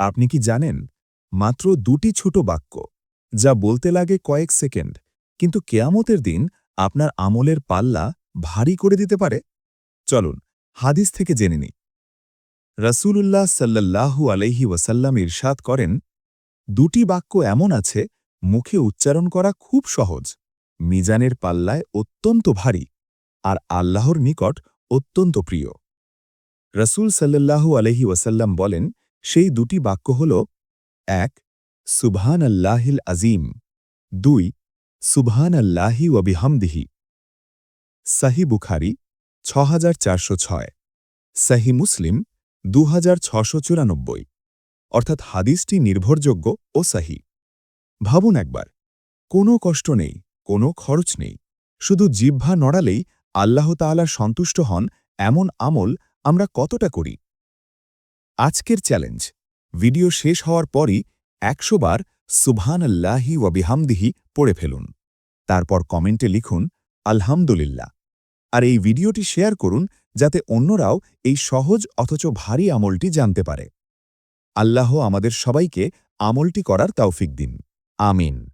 আপনি কি জানেন, মাত্র দুটি ছোট বাক্য, যা বলতে লাগে কয়েক সেকেন্ড, কিন্তু কেয়ামতের দিন আপনার আমলের পাল্লা ভারী করে দিতে পারে? চলুন, হাদিস থেকে জেনে নিই। রসুলুল্লাহ সাল্লাল্লাহু আলহি ওয়াসাল্লাম ইরশাদ করেন, দুটি বাক্য এমন আছে, মুখে উচ্চারণ করা খুব সহজ, মিজানের পাল্লায় অত্যন্ত ভারী, আর আল্লাহর নিকট অত্যন্ত প্রিয়। রসুল সাল্লাল্লাহু আলহি ওয়াসাল্লাম বলেন সেই দুটি বাক্য হল, এক সুবহান আল্লাহিল আজিম, দুই সুবহান আল্লাহি ওয়াবিহামদিহি সাহি বুখারি ছ হাজার চারশো ছয়। সাহি মুসলিম দু হাজার ছশো চুরানব্বই। অর্থাৎ হাদিসটি নির্ভরযোগ্য ও সাহি। ভাবুন একবার, কোনো কষ্ট নেই, কোনো খরচ নেই। শুধু জিহ্বা নড়ালেই আল্লাহ তাআলা সন্তুষ্ট হন, এমন আমল আমরা কতটা করি? আজকের চ্যালেঞ্জ। ভিডিও শেষ হওয়ার পরই একশো বার সুবহান আল্লাহি ওয়াবিহামদিহি পড়ে ফেলুন। তারপর কমেন্টে লিখুন, আলহামদুলিল্লাহ। আর এই ভিডিওটি শেয়ার করুন, যাতে অন্যরাও এই সহজ অথচ ভারী আমলটি জানতে পারে। আল্লাহ আমাদের সবাইকে আমলটি করার তৌফিক দিন। আমিন।